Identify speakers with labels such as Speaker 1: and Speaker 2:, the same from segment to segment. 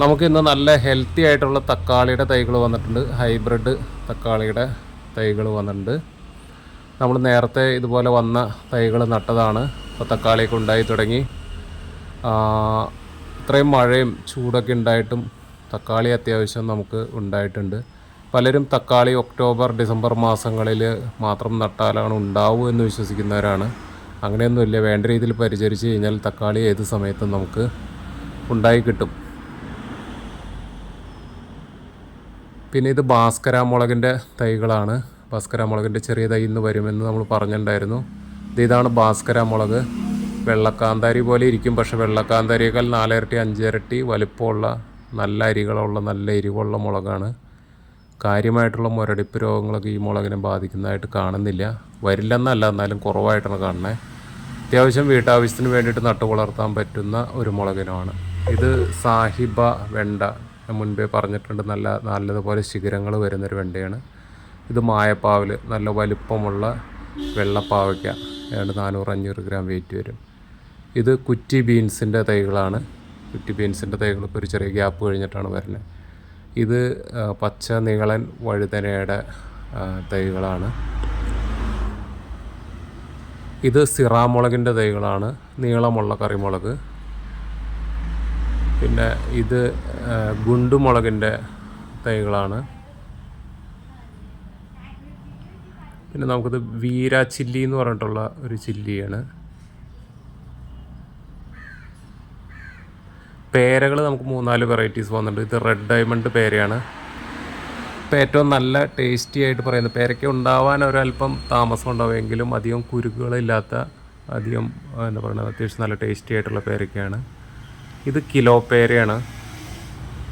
Speaker 1: നമുക്ക് ഇന്ന് നല്ല ഹെൽത്തി ആയിട്ടുള്ള തക്കാളിയുടെ തൈകൾ വന്നിട്ടുണ്ട്. ഹൈബ്രിഡ് തക്കാളിയുടെ തൈകൾ വന്നിട്ടുണ്ട്. നമ്മൾ നേരത്തെ ഇതുപോലെ വന്ന തൈകൾ നട്ടതാണ്. ഇപ്പോൾ തക്കാളിയൊക്കെ ഉണ്ടായി തുടങ്ങി. ഇത്രയും മഴയും ചൂടൊക്കെ ഉണ്ടായിട്ടും തക്കാളി അത്യാവശ്യം നമുക്ക് ഉണ്ടായിട്ടുണ്ട്. പലരും തക്കാളി ഒക്ടോബർ ഡിസംബർ മാസങ്ങളിൽ മാത്രം നട്ടാലാണ് ഉണ്ടാവൂ എന്ന് വിശ്വസിക്കുന്നവരാണ്. അങ്ങനെയൊന്നുമില്ല. വേണ്ട രീതിയിൽ പരിചരിച്ച് കഴിഞ്ഞാൽ തക്കാളി ഏത് സമയത്തും നമുക്ക് ഉണ്ടായി കിട്ടും. പിന്നെ ഇത് ഭാസ്കര മുളകിന്റെ തൈകളാണ്. ഭാസ്കര മുളകിന്റെ ചെറിയ തൈ ഇന്ന് വരുമെന്ന് നമ്മൾ പറഞ്ഞിട്ടുണ്ടായിരുന്നു. ഇത് ഇതാണ് ഭാസ്കര മുളക്. വെള്ളക്കാന്താരി പോലെ ഇരിക്കും പക്ഷേ വെള്ളക്കാന്താരിയേക്കാൾ നാലിരട്ടി അഞ്ചിരട്ടി വലിപ്പമുള്ള നല്ല അരികളുള്ള നല്ല എരിവുള്ള മുളകാണ്. കാര്യമായിട്ടുള്ള മുരടിപ്പ് രോഗങ്ങളൊക്കെ ഈ മുളകിനെ ബാധിക്കുന്നതായിട്ട് കാണുന്നില്ല. വരില്ലെന്നല്ല എന്നാലും കുറവായിട്ടാണ് കാണുന്നത് അത്യാവശ്യം വീട്ടാവശ്യത്തിന് വേണ്ടിയിട്ട് നട്ടു വളർത്താൻ പറ്റുന്ന ഒരു മുളകിനമാണ് ഇത് സാഹിബ വെണ്ട. മുൻപേ പറഞ്ഞിട്ടുണ്ട് നല്ല നല്ലതുപോലെ ശിഖരങ്ങൾ വരുന്നൊരു വെണ്ടയാണ്. ഇത് മായപ്പാവിൽ നല്ല വലിപ്പമുള്ള വെള്ളപ്പാവയ്ക്ക ഏതാണ്ട് നാനൂറ് അഞ്ഞൂറ് ഗ്രാം വെയിറ്റ് വരും. ഇത് കുറ്റി ബീൻസിന്റെ തൈകളാണ്. കുറ്റി ബീൻസിന്റെ തൈകൾ ഇപ്പോൾ ഒരു ചെറിയ ഗ്യാപ്പ് കഴിഞ്ഞിട്ടാണ് വരുന്നത്. ഇത് പച്ച നീളൻ വഴുതനയുടെ തൈകളാണ്. ഇത് സിറാമുളകിന്റെ തൈകളാണ്. നീളമുള്ള കറിമുളക്. പിന്നെ ഇത് ഗുണ്ടുമുളകിന്റെ തൈകളാണ്. പിന്നെ നമുക്കിത് വീര ചില്ലി എന്ന് പറഞ്ഞിട്ടുള്ള ഒരു ചില്ലിയാണ്. പേരകൾ നമുക്ക് മൂന്നാൽ വെറൈറ്റീസ് വന്നിട്ടുണ്ട്. ഇത് റെഡ് ഡയമണ്ട് പേരയാണ്. ഇപ്പം ഏറ്റവും നല്ല ടേസ്റ്റി ആയിട്ട് പറയുന്നത് പേരയ്ക്ക ഉണ്ടാവാൻ ഒരല്പം താമസം ഉണ്ടാവുമെങ്കിലും അധികം കുരുക്കുകളില്ലാത്ത അധികം എന്താ പറയുക അത്യാവശ്യം നല്ല ടേസ്റ്റി ആയിട്ടുള്ള പേരയ്ക്കയാണ് ഇത് കിലോ പേരയാണ്.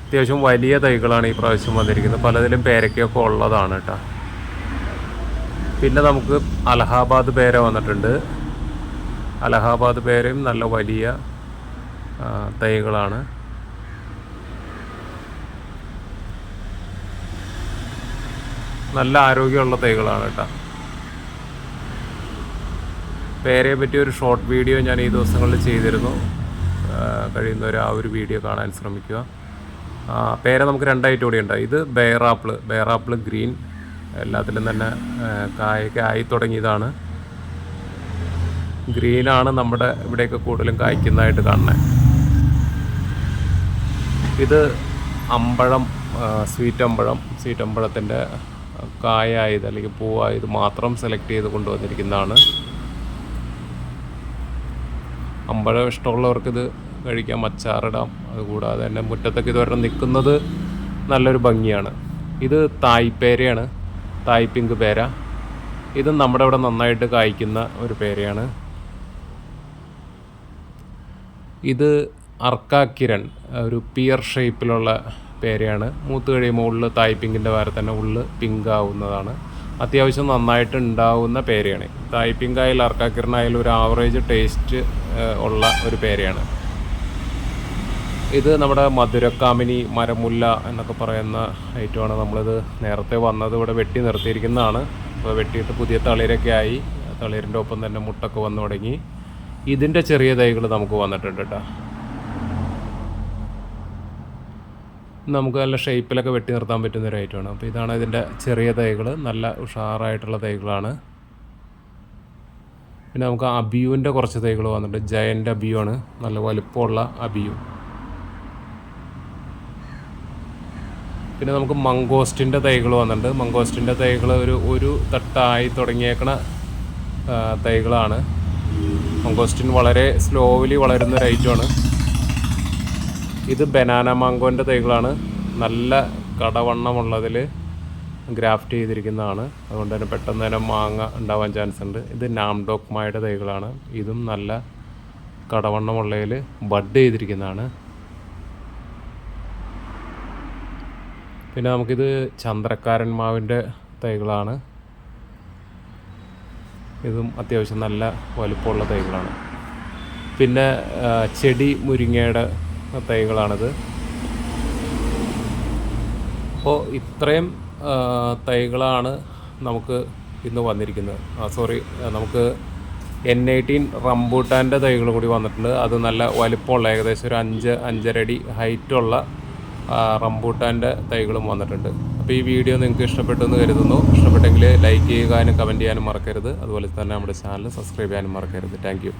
Speaker 1: അത്യാവശ്യം വലിയ തൈകളാണ് ഈ പ്രാവശ്യം വന്നിരിക്കുന്നത്. പലതിലും പേരയ്ക്കൊക്കെ ഉള്ളതാണ് കേട്ടോ. പിന്നെ നമുക്ക് അലഹാബാദ് പേര വന്നിട്ടുണ്ട്. അലഹാബാദ് പേരയും നല്ല വലിയ തൈകളാണ്. നല്ല ആരോഗ്യമുള്ള തൈകളാണ് കേട്ടോ. പേരയെ പറ്റി ഒരു ഷോർട്ട് വീഡിയോ ഞാൻ ഈ ദിവസങ്ങളിൽ ചെയ്തിരുന്നു. കഴിയുന്നവർ ആ ഒരു വീഡിയോ കാണാൻ ശ്രമിക്കുക. പേര നമുക്ക് രണ്ടായിട്ട് കൂടി ഉണ്ട്. ഇത് ബെയറാപ്പിൾ ബെയറാപ്പിൾ ഗ്രീൻ. എല്ലാത്തിലും തന്നെ കായൊക്കെ ആയി തുടങ്ങിയതാണ്. ഗ്രീനാണ് നമ്മുടെ ഇവിടെയൊക്കെ കൂടുതലും കായ്ക്കുന്നതായിട്ട് കാണുന്നത് ഇത് അമ്പഴം സ്വീറ്റ് അമ്പഴം. സ്വീറ്റ് അമ്പഴത്തിന്റെ കായായത് അല്ലെങ്കിൽ പൂവായത് മാത്രം സെലക്ട് ചെയ്ത് കൊണ്ടുവന്നിരിക്കുന്നതാണ്. അമ്പഴം ഇഷ്ടമുള്ളവർക്കിത് കഴിക്കാം അച്ചാറിടാം. അതുകൂടാതെ തന്നെ മുറ്റത്തൊക്കെ ഇതുവരെ നിൽക്കുന്നത് നല്ലൊരു ഭംഗിയാണ്. ഇത് തായ്പേരയാണ് തായ് പിങ്ക് പേര. ഇത് നമ്മുടെ ഇവിടെ നന്നായിട്ട് കായ്ക്കുന്ന ഒരു പേരയാണ്. ഇത് അർക്കാക്കിരൺ ഒരു പിയർ ഷേപ്പിലുള്ള പേരയാണ്. മൂത്ത് കഴിയുമ്പോൾ ഉള്ളിൽ തായ് പിങ്കിന്റെ വരെ തന്നെ ഉള്ളിൽ പിങ്ക് ആവുന്നതാണ് അത്യാവശ്യം നന്നായിട്ട് ഉണ്ടാവുന്ന പേരയാണ്. തായ് പിങ്ക് ആയാലും അർക്കാക്കിരൺ ആയാലും ഒരു ആവറേജ് ടേസ്റ്റ് ഉള്ള ഒരു പേരയാണ്. ഇത് നമ്മുടെ മധുരക്കാമിനി മരമുല്ല എന്നൊക്കെ പറയുന്ന ഐറ്റമാണ് നമ്മളിത് നേരത്തെ വന്നത്. ഇവിടെ വെട്ടി നിർത്തിയിരിക്കുന്നതാണ്. അപ്പോൾ വെട്ടിയിട്ട് പുതിയ തളിരൊക്കെ ആയി. തളിരിന്റെ ഒപ്പം തന്നെ മുട്ടൊക്കെ വന്നു തുടങ്ങി. ഇതിന്റെ ചെറിയ തൈകൾ നമുക്ക് വന്നിട്ടുണ്ട് കേട്ടോ. നമുക്ക് നല്ല ഷേപ്പിലൊക്കെ വെട്ടി നിർത്താൻ പറ്റുന്ന ഒരു ഐറ്റമാണ്. അപ്പോൾ ഇതാണ് ഇതിന്റെ ചെറിയ തൈകൾ. നല്ല ഉഷാറായിട്ടുള്ള തൈകളാണ്. പിന്നെ നമുക്ക് അബിയുവിന്റെ കുറച്ച് തൈകൾ വന്നിട്ടുണ്ട്. ജയന്റ് അബിയു ആണ് നല്ല വലുപ്പമുള്ള അബിയു. പിന്നെ നമുക്ക് മംഗോസ്റ്റിന്റെ തൈകൾ വന്നിട്ടുണ്ട്. മംഗോസ്റ്റിന്റെ തൈകൾ ഒരു ഒരു തട്ടായി തുടങ്ങിയേക്കണ തൈകളാണ്. മംഗോസ്റ്റിൻ വളരെ സ്ലോവിലി വളരുന്ന ഒരു ഐറ്റമാണ് ഇത് ബനാന മാങ്കോന്റെ തൈകളാണ്. നല്ല കടവണ്ണമുള്ളതിൽ ഗ്രാഫ്റ്റ് ചെയ്തിരിക്കുന്നതാണ്. അതുകൊണ്ട് തന്നെ പെട്ടെന്ന് തന്നെ മാങ്ങ ഉണ്ടാവാൻ ചാൻസ് ഉണ്ട്. ഇത് നാംഡോക്മായുടെ തൈകളാണ്. ഇതും നല്ല കടവണ്ണമുള്ളതിൽ ബഡ് ചെയ്തിരിക്കുന്നതാണ്. പിന്നെ നമുക്കിത് ചന്ദ്രക്കാരൻ മാവിന്റെ തൈകളാണ്. ഇതും അത്യാവശ്യം നല്ല വലുപ്പമുള്ള തൈകളാണ്. പിന്നെ ചെടി മുരിങ്ങയുടെ തൈകളാണിത്. അപ്പോൾ ഇത്രയും തൈകളാണ് നമുക്ക് ഇന്ന് വന്നിരിക്കുന്നത്. സോറി നമുക്ക് എൻ എയ്റ്റീൻ റംബൂട്ടാന്റെ തൈകൾ കൂടി വന്നിട്ടുണ്ട്. അത് നല്ല വലുപ്പമുള്ള ഏകദേശം ഒരു അഞ്ച് അഞ്ചര അടി ഹൈറ്റുള്ള റംബൂട്ടാന്റെ തൈകളും വന്നിട്ടുണ്ട്. അപ്പോൾ ഈ വീഡിയോ നിങ്ങൾക്ക് ഇഷ്ടപ്പെട്ടെന്ന് കരുതുന്നു. ഇഷ്ടപ്പെട്ടെങ്കിൽ ലൈക്ക് ചെയ്യാനും കമന്റ് ചെയ്യാനും മറക്കരുത്. അതുപോലെ തന്നെ നമ്മുടെ ചാനൽ സബ്സ്ക്രൈബ് ചെയ്യാനും മറക്കരുത്. താങ്ക്